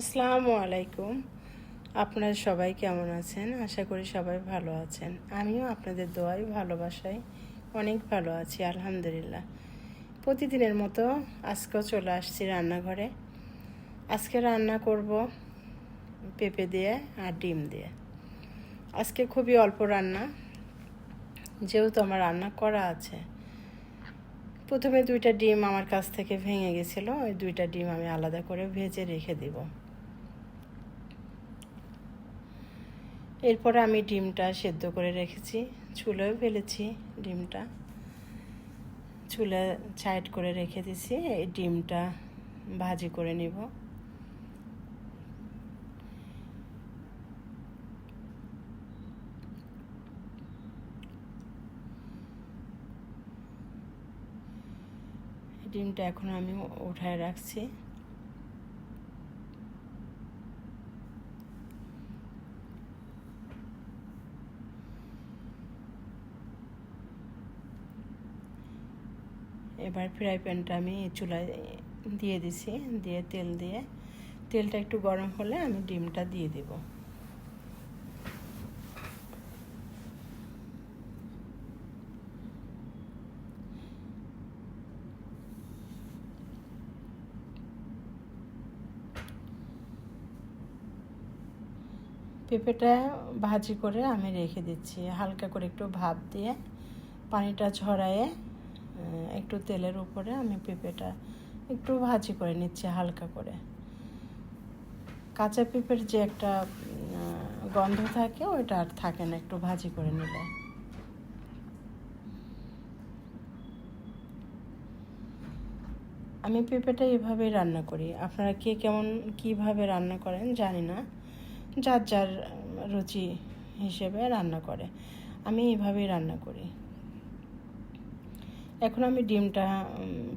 আসসালামু আলাইকুম। আপনারা সবাই কেমন আছেন? আশা করি সবাই ভালো আছেন। আমিও আপনাদের দোয়াই ভালোবাসাই অনেক ভালো আছি, আলহামদুলিল্লাহ। প্রতিদিনের মতো আজকেও চলে আসছি রান্নাঘরে। আজকে রান্না করব পেঁপে দিয়ে আর ডিম দিয়ে। আজকে খুবই অল্প রান্না। যেহেতু আমার রান্না করা আছে, প্রথমে দুইটা ডিম আমার কাছ থেকে ভেঙে গেছিল। ওই দুইটা ডিম আমি আলাদা করে ভেজে রেখে দিব। এরপরে আমি ডিমটা সেদ্ধ করে রেখেছি। চুলেও ফেলেছি ডিমটা। চুলে সাইড করে রেখে দিছি, এই ডিমটা ভাজি করে নিব। ডিমটা এখন আমি উঠায় রাখছি। এবার ফ্রাই প্যানটা আমি চুলায় দিয়ে দিছি, দিয়ে তেল দিয়ে। তেলটা একটু গরম হলে আমি ডিমটা দিয়ে দেব। পেঁপেটা ভাজি করে আমি রেখে দিচ্ছি, হালকা করে একটু ভাপ দিয়ে। পানিটা ঝরায়ে একটু তেলের উপরে আমি পেঁপেটা একটু ভাজি করে নিচ্ছি হালকা করে। কাঁচা পেঁপের যে একটা গন্ধ থাকে, ওইটা আর থাকে না, একটু ভাজি করে নিলে। আমি পেঁপেটা এভাবেই রান্না করি। আপনারা কে কেমন, কীভাবে রান্না করেন জানি না। যার যার রুচি হিসেবে রান্না করে। আমি এভাবেই রান্না করি। এখন আমি ডিমটা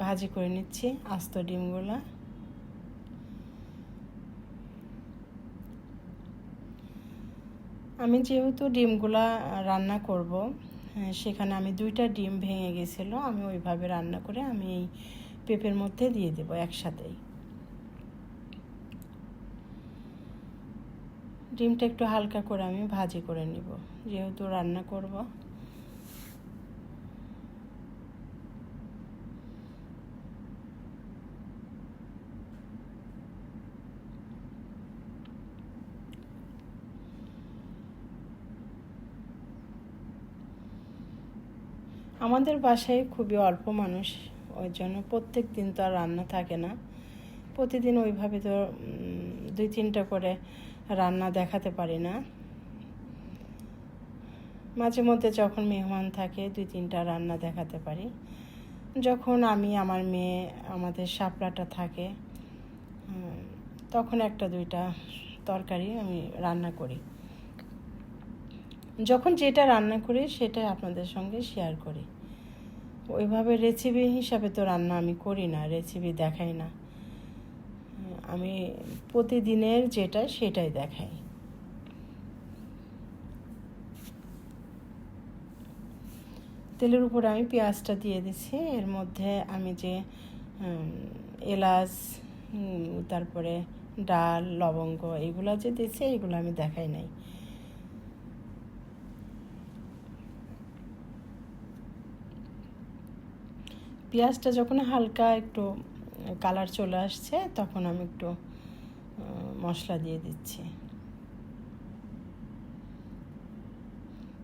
ভাজি করে নিচ্ছি, আস্ত ডিমগুলা। আমি যেহেতু ডিমগুলা রান্না করব সেখানে আমি দুইটা ডিম ভেঙে গেছিল, আমি ওইভাবে রান্না করে আমি এই পেঁপের মধ্যে দিয়ে দেবো একসাথেই। ডিমটা একটু হালকা করে আমি ভাজি করে নিব, যেহেতু রান্না করব। আমাদের বাসায় খুবই অল্প মানুষ, ওই জন্য প্রত্যেক দিন তো আর রান্না থাকে না। প্রতিদিন ওইভাবে তো দুই তিনটা করে রান্না দেখাতে পারি না। মাঝে মধ্যে যখন মেহমান থাকে, দুই তিনটা রান্না দেখাতে পারি। যখন আমি, আমার মেয়ে, আমাদের সাপড়াটা থাকে তখন একটা দুইটা তরকারি আমি রান্না করি। যখন যেটা রান্না করি, সেটা আপনাদের সঙ্গে শেয়ার করি। ওইভাবে রেসিপি হিসাবে তো রান্না আমি করি না রেসিপি দেখাই না। আমি প্রতিদিনের যেটা, সেটাই দেখাই। তেলের উপরে আমি পেঁয়াজটা দিয়ে দিছি এর মধ্যে আমি যে এলাচ তারপরে ডাল, লবঙ্গ, এগুলো যে দিয়েছি এগুলো আমি দেখাই নাই। পেঁয়াজটা যখন হালকা একটু কালার চলে আসছে, তখন আমি একটু মশলা দিয়ে দিচ্ছি।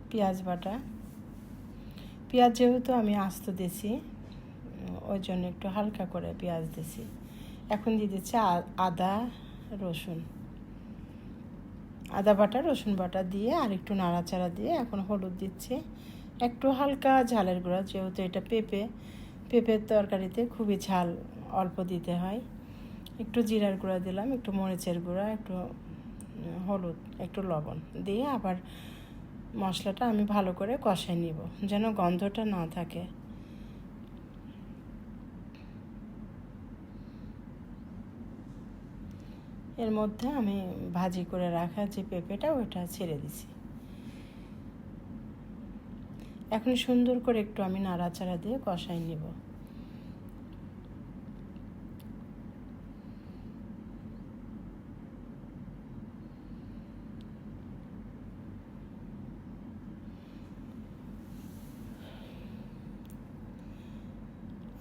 পেঁয়াজ বাটা। পেঁয়াজ যেহেতু আমি আস্ত দিছি ওই জন্য একটু হালকা করে পেঁয়াজ দিছি এখন দিয়ে দিচ্ছি আদা, রসুন। আদা বাটা, রসুন বাটা দিয়ে আর একটু নাড়াচাড়া দিয়ে এখন হলুদ দিচ্ছি। একটু হালকা ঝালের গুঁড়া, যেহেতু এটা পেঁপে পেঁপের তরকারিতে খুবই ঝাল অল্প দিতে হয়। একটু জিরার গুঁড়া দিলাম, একটু মরিচের গুঁড়া, একটু হলুদ, একটু লবণ দিয়ে আবার মশলাটা আমি ভালো করে কষাই নিব যেন গন্ধটা না থাকে। এর মধ্যে আমি ভাজি করে রাখা যে পেঁপেটা ওইটা ছেড়ে দিছি। এখন সুন্দর করে একটু আমি নাড়াচাড়া দিয়ে কষাই নেব।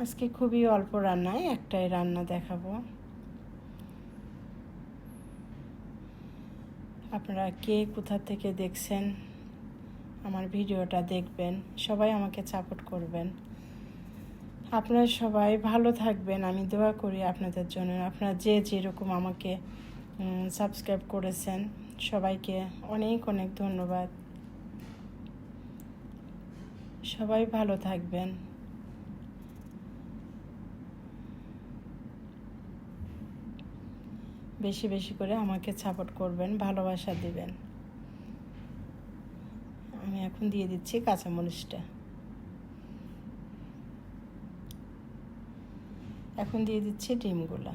আজকে খুবই অল্প রান্নায় একটাই রান্না দেখাবো। আপনারা কে কোথা থেকে দেখছেন? আমার ভিডিওটা দেখবেন, সবাই আমাকে সাপোর্ট করবেন। আপনারা সবাই ভালো থাকবেন, আমি দোয়া করি আপনাদের জন্য। আপনারা যে যেরকম আমাকে সাবস্ক্রাইব করেছেন, সবাইকে অনেক অনেক ধন্যবাদ। সবাই ভালো থাকবেন। বেশি বেশি করে আমাকে সাপোর্ট করবেন, ভালোবাসা দিবেন। এখন দিয়ে দিচ্ছি কাঁচামরিচটা। এখন দিয়ে দিচ্ছি ডিমগুলা।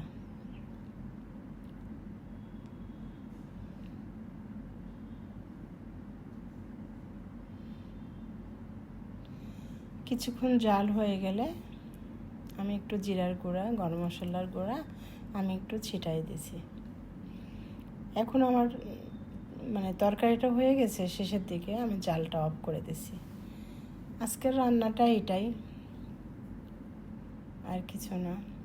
কিছুক্ষণ জাল হয়ে গেলে আমি একটু জিরার গুঁড়া, গরম মশলার গুঁড়া, আমি একটু ছিটাই দিছি। এখন আমার মানে তরকারিটা হয়ে গেছে, শেষের দিকে আমি জালটা অফ করে দিছি। আজকের রান্নাটা এটাই। আর কিছু না।